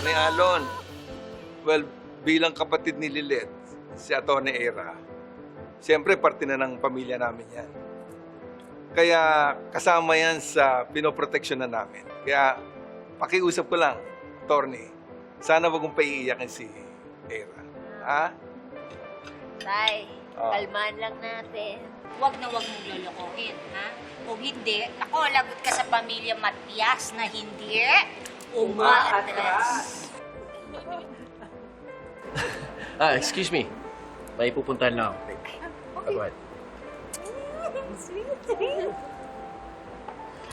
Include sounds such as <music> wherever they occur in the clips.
Attorney Alon. Well, bilang kapatid ni Lilet, si Attorney Era, siyempre parte na ng pamilya namin yan. Kaya kasama yan sa pinoproteksyon na namin. Kaya pakiusap ko lang, Attorney, sana wag mong paiiyakin si Era. Ha? Tay, Ah. kalmahan lang natin. Huwag na huwag mong lolokohin, ha? Kung hindi, ako, lagot ka sa pamilya Matias na hindi umaatras. Ah, excuse me. May pupuntahan lang ako. Ah, go ahead.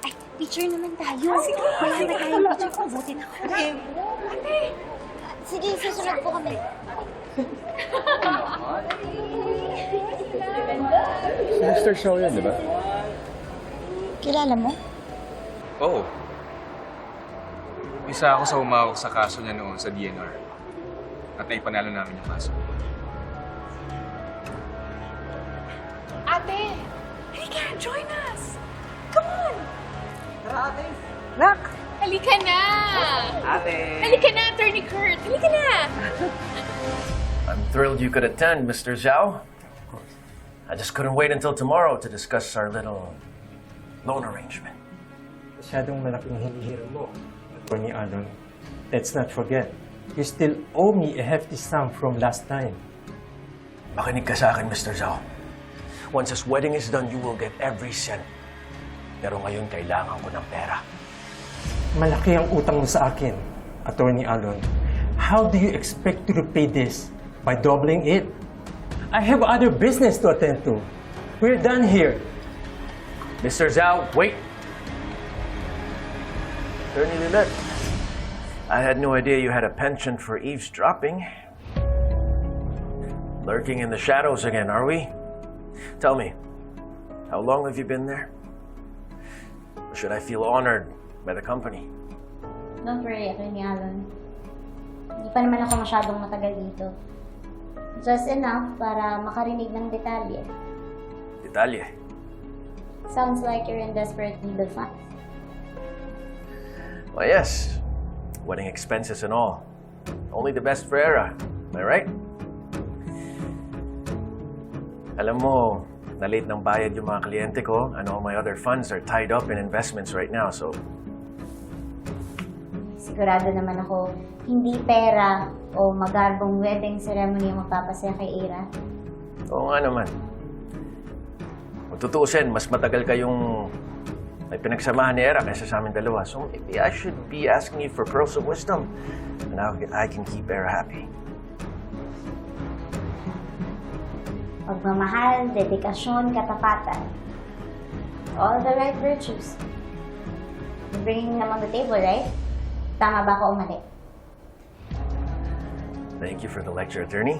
Ay, picture naman tayo. Sige, wala na tayo picture ko. Buti na ako. Sige, susunod po kami. Mr. Shaw yan, di ba? Kilala mo? Oo. Isa ako sa umawak sa kaso niya noon sa DNR. At naipanalo namin yung kaso. Ate! Halika, join us! Come on! Nak! Halika na! Ate! Halika na, Attorney Kurt! Halika na! <laughs> I'm thrilled you could attend, Mr. Zhao. I just couldn't wait until tomorrow to discuss our little loan arrangement. Masyadong malaking hinihiram mo, Attorney Alon. Let's not forget, you still owe me a hefty sum from last time. Makinig ka sa akin, Mr. Zhao. Once this wedding is done, you will get every cent. Pero ngayon, kailangan ko ng pera. Malaki ang utang mo sa akin, Attorney Alon. How do you expect to repay this? By doubling it? I have other business to attend to. We're done here. Mr. Zhao, wait! Attorney Lilet, I had no idea you had a penchant for eavesdropping. Lurking in the shadows again, are we? Tell me, how long have you been there? Or should I feel honored by the company? Don't worry, Attorney Alon. Hindi pa naman ako masyadong matagal dito. Just enough para makarinig ng detalye. Detalye. Sounds like you're in desperate need of funds. Well, yes. Wedding expenses and all. Only the best for Era. Am I right? Alam mo, na-late ng bayad yung mga kliyente ko. and all my other funds are tied up in investments right now, so Sigurado naman ako, hindi pera o magarbong wedding ceremony ang magpapasaya kay Ira. oo nga naman. Kung tutuusin, mas matagal kayong may pinagsamahan ni Era kaysa sa amin dalawa. So maybe I should be asking you for pearls of wisdom. And how I can keep Era happy. Pagmamahal, dedikasyon, katapatan. All the right virtues. Bringing them on the table, right? Tama ba ako o mali? Thank you for the lecture, attorney.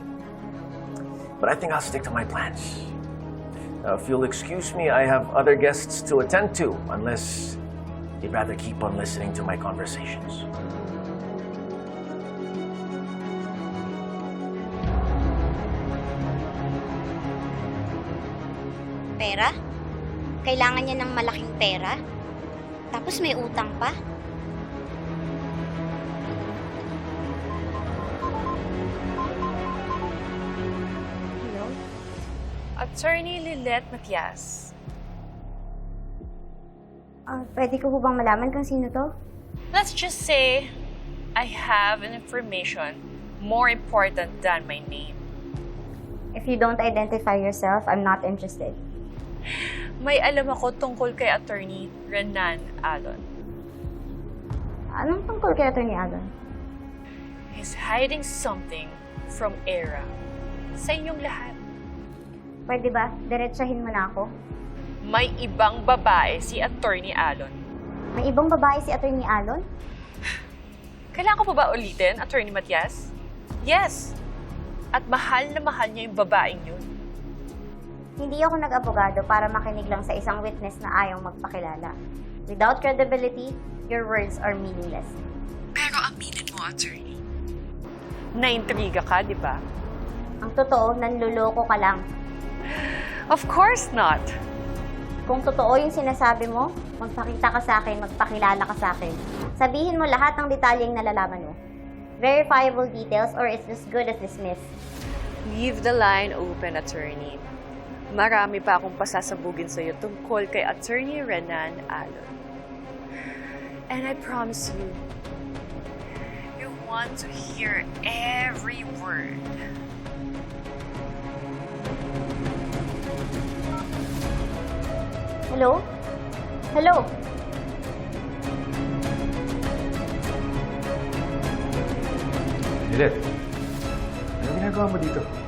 But I think I'll stick to my plans. Now, if you'll excuse me, I have other guests to attend to, unless you'd rather keep on listening to my conversations. Pera? Kailangan niya ng malaking pera? Tapos may utang pa? Attorney Lilette Matias. Ah, pwede ko po bang malaman kung sino to? Let's just say I have an information more important than my name. If you don't identify yourself, I'm not interested. May alam ako tungkol kay Attorney Renan Alon. Anong tungkol kay Atty. Alon? He's hiding something from Era. Sa inyong lahat. Pwede ba? Diretsahin mo na ako. May ibang babae si Attorney Alon. May ibang babae si Atty. Alon? Kailangan ko pa ba ulitin, Attorney Matias? Yes. At mahal na mahal niya yung babaeng yun. Hindi ako nag-abogado para makinig lang sa isang witness na ayaw magpakilala. Without credibility, your words are meaningless. Pero aminin mo, Attorney. Naintriga ka, di ba? Ang totoo, nanluloko ka lang. Of course not. Kung totoo yung sinasabi mo, magpakita ka sa akin, magpakilala ka sa akin. Sabihin mo lahat ng detalyeng nalalaman mo. verifiable details or it's as good as dismissed. Leave the line open, attorney. Marami pa akong pasasabugin sa'yo tungkol kay Attorney Renan Alon. And I promise you, you want to hear every word. Hello? Hello? Lilet, ano ginagawa mo dito?